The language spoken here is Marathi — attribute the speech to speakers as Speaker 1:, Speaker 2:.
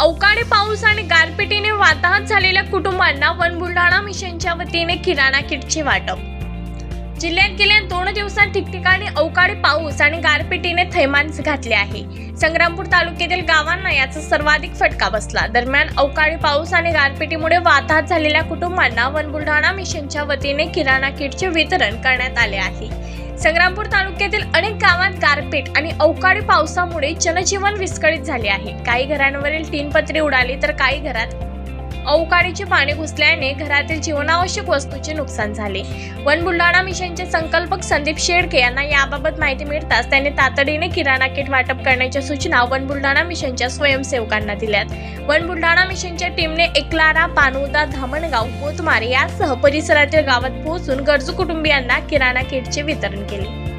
Speaker 1: अवकाळी पाऊस आणि गारपिटीने वाताहत झालेल्या कुटुंबांना वन बुलढाणा मिशनच्या वतीने किराणा किटचे वाटप. जिल्ह्यात गेल्या दोन दिवसात ठिकठिकाणी अवकाळी पाऊस आणि गारपिटीने थैमान घातले आहे. संग्रामपूर तालुक्यातील गावांना याचा सर्वाधिक फटका बसला. दरम्यान अवकाळी पाऊस आणि गारपिटीमुळे वाताहत झालेल्या कुटुंबांना वन बुलढाणा मिशनच्या वतीने किराणा किटचे वितरण करण्यात आले आहे. संग्रामपूर तालुक्यातील अनेक गावात गारपीट आणि अवकाळी पावसामुळे जनजीवन विस्कळीत झाले आहे. काही घरांवरील तीन पत्रे उडाली तर काही घरात अवकाळीची पाणी घुसल्याने घरातील जीवनावश्यक वस्तूचे नुकसान झाले. वन बुलढाणा मिशनचे संकल्पक संदीप शेडके यांना याबाबत माहिती मिळताच त्यांनी तातडीने किराणा किट वाटप करण्याच्या सूचना वन बुलढाणा मिशनच्या स्वयंसेवकांना दिल्यात. वन बुलढाणा मिशनच्या टीमने एकलारा पानोदा धामणगाव कोतमारे यासह परिसरातील गावात पोहोचून गरजू कुटुंबियांना किराणा किटचे वितरण केले.